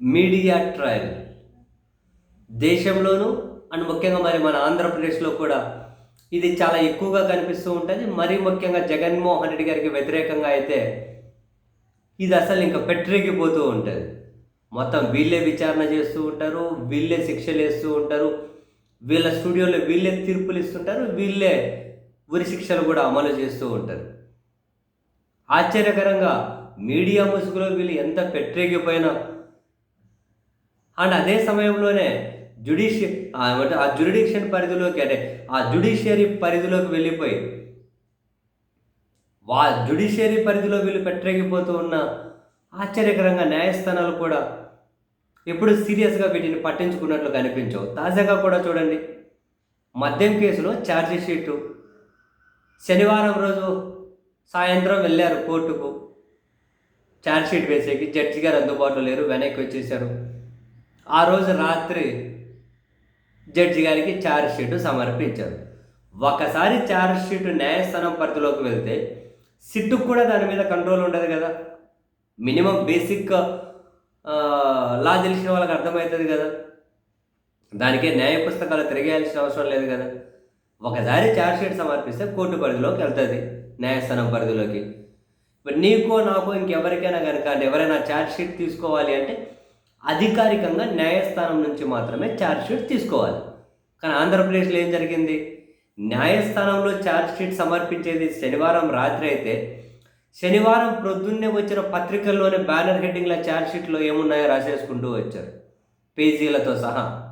Media trial. దేశంలోనూ and ముఖ్యంగా మరి మన ఆంధ్రప్రదేశ్లో కూడా ఇది చాలా ఎక్కువగా కనిపిస్తూ ఉంటుంది. మరీ ముఖ్యంగా జగన్మోహన్ రెడ్డి గారికి వ్యతిరేకంగా అయితే ఇది అసలు ఇంకా పెట్టిరిగిపోతూ ఉంటుంది. మొత్తం వీళ్ళే విచారణ చేస్తూ ఉంటారు వీళ్ళే శిక్షలు వేస్తూ ఉంటారు వీళ్ళ స్టూడియోలో వీళ్ళే తీర్పులు ఇస్తుంటారు వీళ్ళే ఉరి శిక్షలు కూడా అమలు చేస్తూ ఉంటారు. ఆశ్చర్యకరంగా మీడియా ముసుగులో వీళ్ళు ఎంత పెట్టిరిగిపోయినా అండ్ అదే సమయంలోనే జుడిషి ఆ ఏమంటే ఆ పరిధిలోకి అంటే ఆ జ్యుడిషియరీ పరిధిలోకి వెళ్ళిపోయి వా జుడిషియరీ పరిధిలో వీళ్ళు పెట్టరేగిపోతూ ఉన్న ఆశ్చర్యకరంగా న్యాయస్థానాలు కూడా ఎప్పుడు సీరియస్గా వీటిని పట్టించుకున్నట్లు కనిపించవు. తాజాగా కూడా చూడండి మద్యం కేసులో చార్జీషీటు శనివారం రోజు సాయంత్రం వెళ్ళారు కోర్టుకు. ఛార్జ్ షీట్ వేసేకి జడ్జి గారు అందుబాటులో లేరు వెనక్కి వచ్చేసారు. ఆ రోజు రాత్రి జడ్జి గారికి ఛార్జ్ షీట్ సమర్పించారు. ఒకసారి ఛార్జ్ షీట్ న్యాయస్థానం పరిధిలోకి వెళ్తే సిట్టుకు కూడా దాని మీద కంట్రోల్ ఉండదు కదా. మినిమం బేసిక్ లా తెలిసిన వాళ్ళకి అర్థమవుతుంది కదా. దానికే న్యాయ పుస్తకాలు తిరిగేయాల్సిన అవసరం లేదు కదా. ఒకసారి ఛార్జ్ షీట్ సమర్పిస్తే కోర్టు పరిధిలోకి వెళ్తుంది న్యాయస్థానం పరిధిలోకి. ఇప్పుడు నీకో నాకో ఇంకెవరికైనా కనుక ఎవరైనా ఛార్జ్ షీట్ తీసుకోవాలి అంటే అధికారికంగా న్యాయస్థానం నుంచి మాత్రమే ఛార్జ్షీట్ తీసుకోవాలి. కానీ ఆంధ్రప్రదేశ్లో ఏం జరిగింది? న్యాయస్థానంలో ఛార్జ్షీట్ సమర్పించేది శనివారం రాత్రి అయితే శనివారం ప్రొద్దున్నే వచ్చిన పత్రికల్లోనే బ్యానర్ హెడ్డింగ్ల ఛార్జ్షీట్లో ఏమున్నాయో రాసేసుకుంటూ వచ్చారు. పేజీలతో సహా.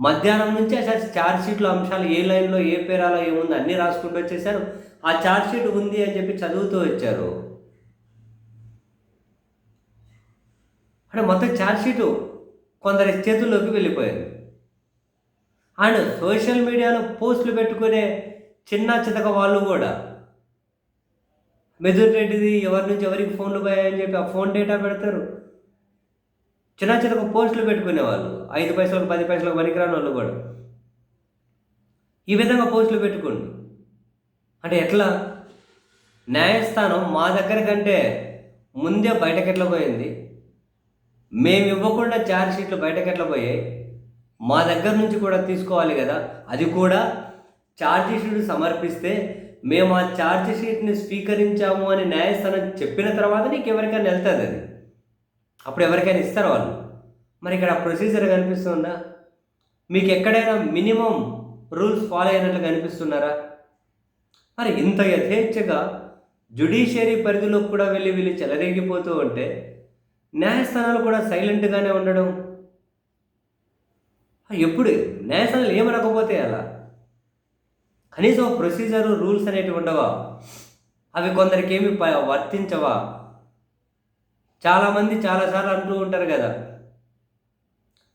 మధ్యాహ్నం నుంచి అసలు ఛార్జ్షీట్లో అంశాలు ఏ లైన్లో ఏ పేరాలో ఏముంది అన్నీ రాసుకుంటూ వచ్చేసారు ఆ ఛార్జ్షీట్ ఉంది అని చెప్పి చదువుతూ వచ్చారు. అంటే మొత్తం ఛార్జ్షీటు కొందరి చేతుల్లోకి వెళ్ళిపోయింది అండ్ సోషల్ మీడియాలో పోస్టులు పెట్టుకునే చిన్న చితక వాళ్ళు కూడా. మెదూర్ రెడ్డిది ఎవరి నుంచి ఎవరికి ఫోన్లు పోయాయని చెప్పి ఆ ఫోన్ డేటా పెడతారు. చిన్న చితక పోస్టులు పెట్టుకునే వాళ్ళు. ఐదు పైసలకు పది పైసలకు పనికిరాని వాళ్ళు కూడా. ఈ విధంగా పోస్టులు పెట్టుకోండి. అంటే ఎట్లా? న్యాయస్థానం మా దగ్గర కంటే ముందే బయటకెట్లా పోయింది? మేము ఇవ్వకుండా ఛార్జ్ షీట్లు బయటకు ఎట్లా పోయాయి మా దగ్గర నుంచి కూడా తీసుకోవాలి కదా. అది కూడా ఛార్జ్ షీట్ సమర్పిస్తే మేము ఆ ఛార్జ్ షీట్ని స్వీకరించాము అని న్యాయస్థానం చెప్పిన తర్వాత నీకు ఎవరికైనా వెళ్తుంది అది. అప్పుడు ఎవరికైనా ఇస్తారు వాళ్ళు. మరి ఇక్కడ ప్రొసీజర్ కనిపిస్తుందా? మీకు ఎక్కడైనా మినిమం రూల్స్ ఫాలో అయినట్లు కనిపిస్తున్నారా? మరి ఇంత యథేచ్ఛగా జుడిషియరీ పరిధిలో కూడా వెళ్ళి వీళ్ళు చెలరేగిపోతూ ఉంటే న్యాయస్థానాలు కూడా సైలెంట్గానే ఉండడం. ఎప్పుడు? న్యాయస్థానాలు ఏమనకపోతే అలా కనీసం ప్రొసీజర్ రూల్స్ అనేటివి ఉండవా? అవి కొందరికి ఏమి ప- వర్తించవా? చాలామంది చాలాసార్లు అంటూ ఉంటారు కదా.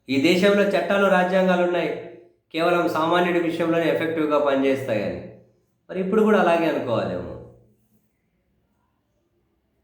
ఈ దేశంలో చట్టాలు రాజ్యాంగాలు ఉన్నాయి. కేవలం సామాన్యుడి విషయంలోనే ఎఫెక్టివ్గా పనిచేస్తాయని. మరి ఇప్పుడు కూడా అలాగే అనుకోవాలేమో.